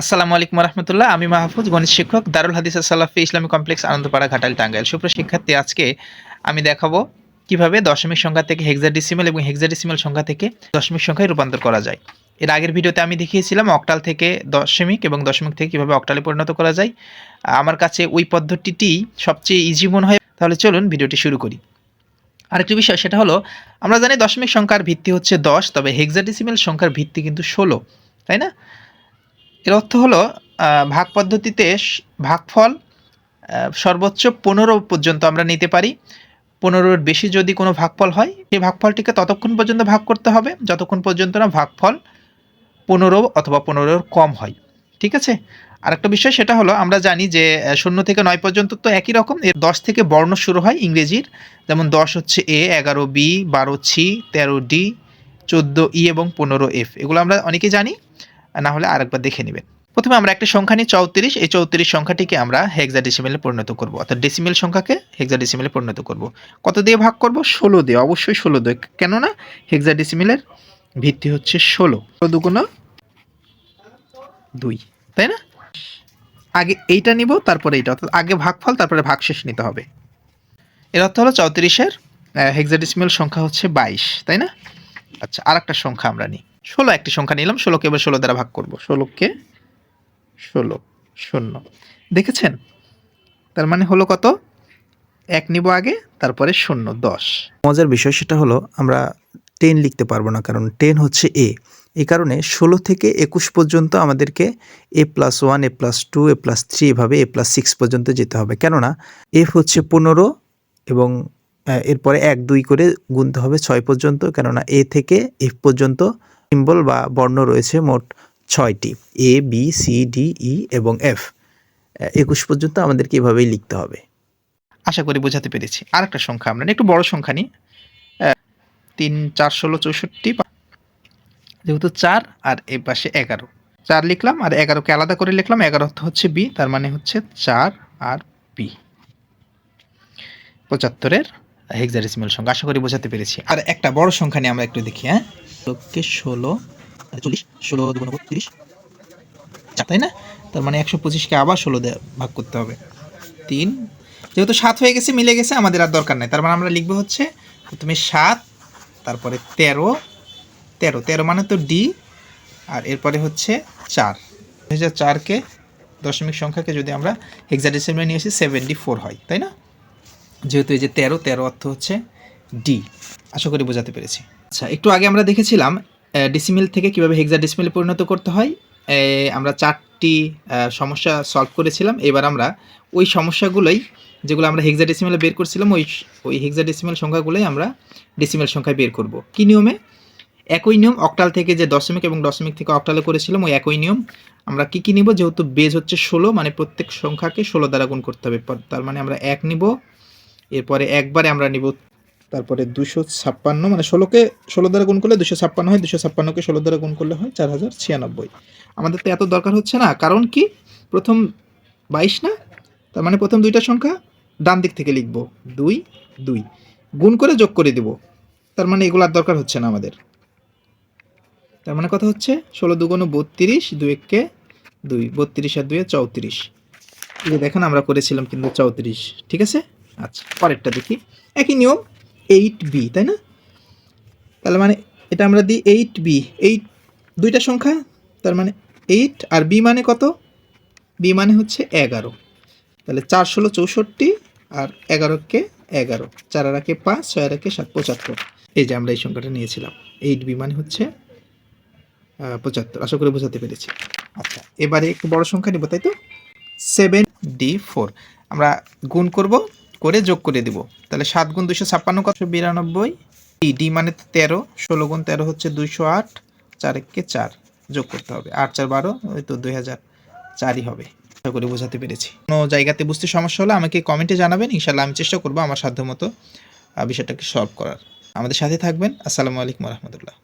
আসসালামু আলাইকুম রহমতুল্লাহ। আমি মাহফুজ, গণিত শিক্ষক, দারুল হাদিস সালাফি ইসলামী কমপ্লেক্স আনন্দপাড়া, ঘাটাল টাঙ্গাইল। সুপ্রিয় শিক্ষার্থী, আজকে আমি দেখাবো কীভাবে দশমিক সংখ্যা থেকে হেক্সাডেসিমেল এবং হেক্সাডেসিমেল সংখ্যা থেকে দশমিক সংখ্যায় রূপান্তর করা যায়। এর আগের ভিডিওতে আমি দেখিয়েছিলাম অক্টাল থেকে দশমিক এবং দশমিক থেকে কীভাবে অক্টালে পরিণত করা যায়। আমার কাছে ওই পদ্ধতিটি সবচেয়ে ইজি মনে হয়। তাহলে চলুন ভিডিওটি শুরু করি। আরেকটি বিষয়, সেটা হলো, আমরা জানি দশমিক সংখ্যার ভিত্তি হচ্ছে দশ, তবে হেক্সাডেসিমেল সংখ্যার ভিত্তি কিন্তু ষোলো, তাই না? এর অর্থ হলো ভাগ পদ্ধতিতে ভাগফল সর্বোচ্চ পনেরো পর্যন্ত আমরা নিতে পারি। পনেরোর বেশি যদি কোনো ভাগফল হয়, সেই ভাগফলটিকে ততক্ষণ পর্যন্ত ভাগ করতে হবে। যতক্ষণ পর্যন্ত না ভাগফল পনেরো অথবা পনেরোর কম হয়। ঠিক আছে? আরেকটা বিষয় সেটা হলো, আমরা জানি যে শূন্য থেকে নয় পর্যন্ত তো একই রকম। এর দশ থেকে বর্ণ শুরু হয় ইংরেজির। যেমন দশ হচ্ছে এ, এগারো বি, বারো ছি, তেরো ডি, চোদ্দ ই এবং পনেরো এফ। এগুলো আমরা অনেকেই জানি। না হলে আরেকবার দেখে নেবেন। প্রথমে আমরা একটা সংখ্যা নিই, চৌত্রিশ। এই চৌত্রিশ সংখ্যাটিকে আমরা হেক্সা ডেসিমেলে পরিণত করব। অর্থাৎ ডেসিমেল সংখ্যাকে হেক্সা ডেসিমেলে পরিণত করব। কত দিয়ে ভাগ করব? ষোলো দিয়ে। অবশ্যই ষোলো দিয়ে। কেননা হেক্সা ডেসিমেলের ভিত্তি হচ্ছে ষোলো। দুগুণ দুই। তাই না? আগে এইটা নিব, তারপরে এইটা। অর্থাৎ আগে ভাগফল, তারপরে ভাগশেষ নিতে হবে। এর অর্থ হলো চৌত্রিশের হেক্সাডেসিমেল সংখ্যা হচ্ছে বাইশ। তাই না? আচ্ছা আর একটা সংখ্যা আমরা নিই। ষোলো একটি সংখ্যা নিলাম, ষোলোকে এবার ষোলো দ্বারা ভাগ করব। ষোলোকে ষোলো, শূন্য। দেখেছেন? তার মানে হলো কত? এক নিব আগে, তারপরে শূন্য, দশ। মজার বিষয় সেটা হলো, আমরা টেন লিখতে পারব না, কারণ টেন হচ্ছে এ এই কারণে ষোলো থেকে একুশ পর্যন্ত আমাদেরকে A plus one A plus two A plus three এভাবে এ প্লাস সিক্স পর্যন্ত যেতে হবে। কেননা এফ হচ্ছে পনেরো এবং এরপরে এক, দুই করে গুনতে হবে ছয় পর্যন্ত, কেননা এ থেকে এফ পর্যন্ত সিম্বল বা বর্ণ রয়েছে মোট ছয়টি A B C D E এবং এফ একুশ পর্যন্ত আমাদেরকে এভাবেই লিখতে হবে। আশা করি বোঝাতে পেরেছি। আর একটা সংখ্যা আমরা একটু বড় সংখ্যা নিই। তিন, চার, ষোলো, চৌষট্টি যেহেতু চার, আর এ পাশে এগারো। চার লিখলাম, আর এগারোকে আলাদা করে লিখলাম, এগারো হচ্ছে বি তার মানে হচ্ছে চার আর বি পঁচাত্তরের হেক্সাডেসিমাল সংখ্যা, আশা করি বোঝাতে পেরেছি। আর একটা বড় সংখ্যা নিয়ে আমরা একটু দেখি হ্যাঁ? ষোলোকে ষোলো চল্লিশ, ষোলো বত্রিশ তাই না? তার মানে একশো পঁচিশকে আবার ষোলো ভাগ করতে হবে। তিন, যেহেতু সাত হয়ে গেছে, মিলে গেছে, আমাদের আর দরকার নেই। তার মানে আমরা লিখব হচ্ছে, প্রথমে সাত, তারপরে তেরো। তেরো তেরো মানে তো ডি, আর এরপরে হচ্ছে চার। দুই হাজার চারকে দশমিক সংখ্যাকে যদি আমরা হেক্সাডেসিমালে নিয়ে আসি সেভেন্টি ফোর হয়, তাই না? যেহেতু এই যে তেরো তেরো অর্থ হচ্ছে ডি। আশা করি বোঝাতে পেরেছি। আচ্ছা একটু আগে আমরা দেখেছিলাম ডিসিমিল থেকে কীভাবে হেক্সাডেসিমেলে পরিণত করতে হয়। আমরা চারটি সমস্যা সলভ করেছিলাম। এবার আমরা ওই সমস্যাগুলোই, যেগুলো আমরা হেক্সাডেসিমেলে বের করছিলাম, ওই ওই হেক্সাডেসিমেল সংখ্যাগুলোই আমরা ডেসিমেল সংখ্যায় বের করব। কী নিয়মে? একই নিয়ম অক্টাল থেকে যে দশমিক এবং দশমিক থেকে অক্টালে করেছিলাম, ওই একই নিয়ম। আমরা কি কি নিব? যেহেতু বেজ হচ্ছে ষোলো মানে প্রত্যেক সংখ্যাকে ষোলো দ্বারা গুণ করতে হবে। তার মানে আমরা এক নিব, এরপরে একবারে আমরা নিব তারপরে দুশো ছাপ্পান্ন মানে ষোলোকে, ষোলো দ্বারা গুণ করলে দুশো ছাপ্পান্ন হয়, দুশো ছাপ্পান্নকে ষোলো দ্বারা গুণ করলে হয় চার হাজার ছিয়ানব্বই। আমাদের তো এত দরকার হচ্ছে না, কারণ কি? প্রথম বাইশ না? তার মানে প্রথম দুইটা সংখ্যা ডান দিক থেকে লিখব, দুই দুই। গুণ করে যোগ করে দেব, তার মানে এগুলো আর দরকার হচ্ছে না আমাদের। তার মানে কথা হচ্ছে ষোলো দুগুণ বত্রিশ, দুই এককে দুই, বত্রিশ আর দুয়ে চৌত্রিশ। দেখেন আমরা করেছিলাম কিন্তু চৌত্রিশ, ঠিক আছে? আচ্ছা পরেরটা দেখি। একই নিয়ম এইট বি তাই না? তাহলে মানে এটা আমরা দিই এইট বি এইট দুইটা সংখ্যা, তার মানে এইট আর বি মানে কত? বি মানে হচ্ছে এগারো। তাহলে চার ষোলো চৌষট্টি আর এগারোকে এগারো। চার আর একে পাঁচ, ছয় আর একে সাত, পঁচাত্তর। এই যে আমরা এই সংখ্যাটা নিয়েছিলাম এইট বি মানে হচ্ছে পঁচাত্তর। আশা করি বোঝাতে পেরেছি। আচ্ছা এবারে একটু বড় সংখ্যা নিব, তাই তো? সেভেন ডি ফোর আমরা গুণ করব। করে যোগ করে দিব। তাহলে সাত গুণ দুশো ছাপ্পান্ন কত? বিরানব্বই। ডি মানে তেরো, ষোলো গুণ তেরো হচ্ছে দুইশো আট, চার এককে চার যোগ করতে হবে। আট, চার, বারো, ওই তো দুই হাজার চারই হবে। আশা করি বোঝাতে পেরেছি। কোনো জায়গাতে বুঝতে সমস্যা হলে আমাকে কমেন্টে জানাবেন। ইনশাল্লাহ আমি চেষ্টা করব আমার সাধ্যমতো বিষয়টাকে সলভ করার। আমাদের সাথে থাকবেন। আসসালামু আলাইকুম রহমতুল্লাহ।